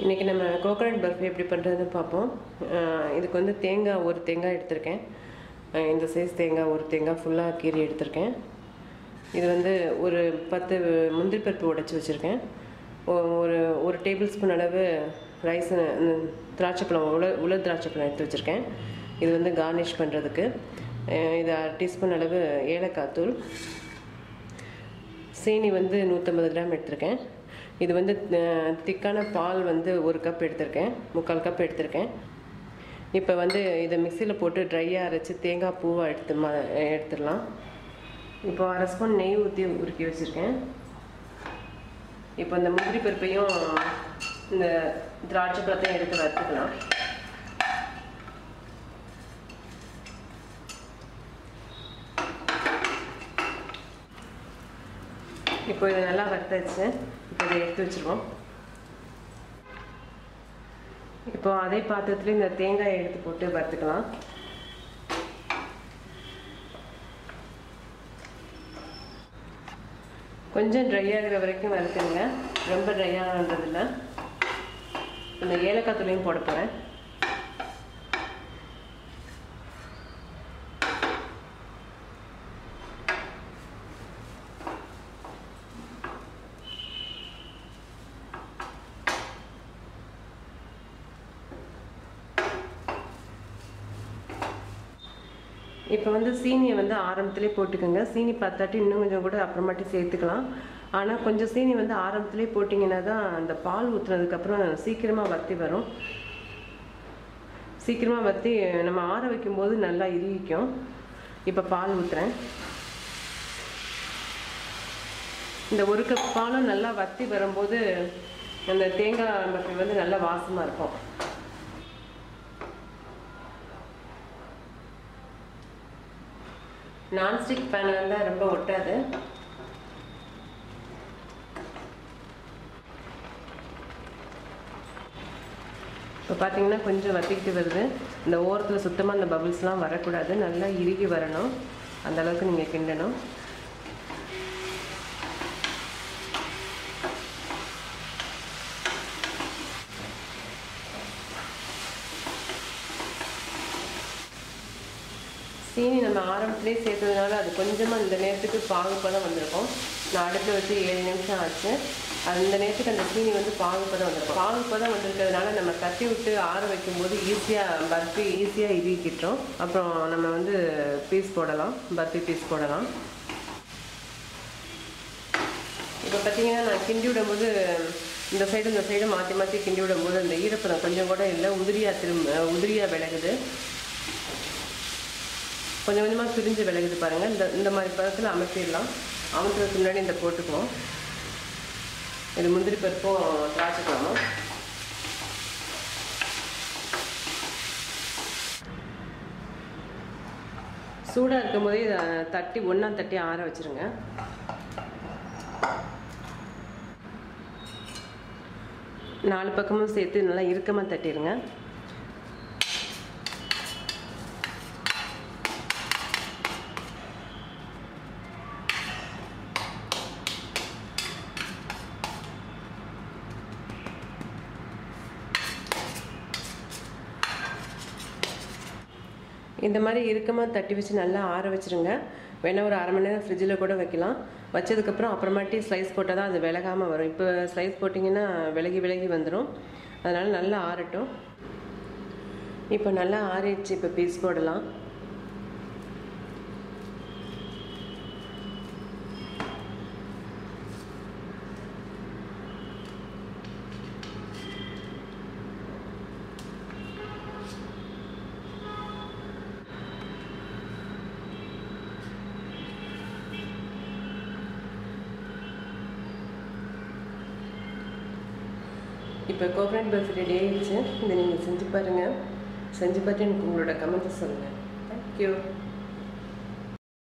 இன்றைக்கி நம்ம கோகோனட் பர்ஃபி எப்படி பண்ணுறதுன்னு பார்ப்போம். இதுக்கு வந்து தேங்காய் ஒரு தேங்காய் எடுத்திருக்கேன். இந்த சைஸ் தேங்காய் ஒரு தேங்காய் ஃபுல்லாக கீறி எடுத்திருக்கேன். இது வந்து ஒரு பத்து முந்திரி பருப்பு உடைச்சி வச்சுருக்கேன். ஒரு ஒரு டேபிள் ஸ்பூன் அளவு ரைஸ் திராட்சைப்பழம் உல உலர் திராட்சைப்பழம் எடுத்து வச்சுருக்கேன். இது வந்து கார்னிஷ் பண்ணுறதுக்கு இது அரை டீஸ்பூன் அளவு ஏலக்காய் தூள். சீனி வந்து நூற்றம்பது கிராம் எடுத்திருக்கேன். இது வந்து திக்கான பால் வந்து ஒரு கப் எடுத்திருக்கேன். முக்கால் கப் எடுத்திருக்கேன். இப்போ வந்து இதை மிக்சியில் போட்டு ட்ரையாக அரைச்சி தேங்காய் பூவாக எடுத்து ம எடுத்துடலாம். இப்போ அரை ஸ்பூன் நெய் ஊற்றி உருக்கி வச்சுருக்கேன். இப்போ இந்த முந்திரி பருப்பையும் இந்த திராட்சை பழத்தையும் எடுத்து வறுத்துக்கலாம். இப்போ இதை நல்லா வறுத்தாச்சு இப்போ இதை எடுத்து வச்சுருவோம். இப்போ அதே பாத்திரத்துல இந்த தேங்காயை எடுத்து போட்டு வறுத்துக்கலாம். கொஞ்சம் ட்ரை ஆகிற வரைக்கும் வறுத்துங்க ரொம்ப ட்ரை ஆகிறதில்ல இந்த ஏலக்காய் தூளையும் போட போகிறேன் இப்போ வந்து சீனியை வந்து ஆரம்பத்திலே போட்டுக்கோங்க. சீனி பத்தாட்டி இன்னும் கொஞ்சம் கூட அப்புறமாட்டி சேர்த்துக்கலாம். ஆனால் கொஞ்சம் சீனி வந்து ஆரம்பத்திலே போட்டிங்கன்னா தான் அந்த பால் ஊற்றுனதுக்கப்புறம் சீக்கிரமாக வத்தி வரும். சீக்கிரமாக வத்தி நம்ம ஆற வைக்கும்போது நல்லா இறுகிக்கும். இப்போ பால் ஊற்றுறேன் இந்த ஒரு கப் பாலும் நல்லா வத்தி வரும்போது அந்த தேங்காய் பர்ஃபி வந்து நல்லா வாசமாக இருக்கும். நான்ஸ்டிக் பேன் இருந்தால் ரொம்ப ஒட்டாது. இப்போ பார்த்தீங்கன்னா கொஞ்சம் வத்திக்கிட்டு வருது. இந்த ஓரத்தில் சுத்தமாக அந்த பபிள்ஸ்லாம் வரக்கூடாது. நல்லா இறுகி வரணும். அந்தளவுக்கு நீங்கள் கிண்டணும். சீனி நம்ம ஆரம்பத்துலேயே சேர்த்ததுனால அது கொஞ்சமாக இந்த நேரத்துக்கு பாகுப்பதம் வந்திருக்கும். நான் அடுப்பில் வச்சு ஏழு நிமிஷம் ஆச்சு. அந்த நேரத்துக்கு அந்த சீனி வந்து பாகுப்பதம் வந்திருக்கும். பாகுப்பதம் வந்திருக்கிறதுனால நம்ம தட்டி விட்டு ஆற வைக்கும்போது ஈஸியாக பர்ஃபி ஈஸியாக இறுக்கிட்டோம் அப்புறம் நம்ம வந்து பீஸ் போடலாம். பர்ஃபி பீஸ் போடலாம். இப்போ பார்த்தீங்கன்னா நான் கிண்டி விடும்போது இந்த சைடு இந்த சைடு மாற்றி மாற்றி கிண்டி விடும்போது அந்த ஈரப்பதம் கொஞ்சம் கூட இல்லை. உதிரியாக திரும்ப உதிரியாக விலகுது. கொஞ்சம் கொஞ்சமாக பிரிஞ்சு விலகுது பாருங்கள் இந்த இந்த மாதிரி பதத்தில் அமைச்சிடலாம் அமர்த்துறதுக்கு முன்னாடி இந்த போட்டுக்குவோம். இது முந்திரி பருப்பும் திராட்சை சூடாக இருக்கும் போதே இதை தட்டி ஒன்றா தட்டி ஆற வச்சிருங்க. நாலு பக்கமும் சேர்த்து நல்லா இறுக்கமாக தட்டிடுங்க. இந்த மாதிரி இறுக்கமாக தட்டி வச்சு நல்லா ஆற வச்சிருங்க. வேணால் ஒரு அரை மணி நேரம் ஃப்ரிட்ஜில் கூட வைக்கலாம். வச்சதுக்கப்புறம் அப்புறமாட்டி ஸ்லைஸ் போட்டால் தான் அது விலகாமல் வரும். இப்போ ஸ்லைஸ் போட்டிங்கன்னா விலகி விலகி வந்துடும் அதனால் நல்லா ஆறட்டும். இப்போ நல்லா ஆறிடுச்சு. இப்போ பீஸ் போடலாம். இப்போ கோகனட் பர்ஃபி ரெடி ஆயிடுச்சு. இதை நீங்கள் செஞ்சு பாருங்கள் செஞ்சு பார்த்து எனக்கு உங்களோட கமெண்ட்ஸ் சொல்லுங்கள் தேங்க்யூ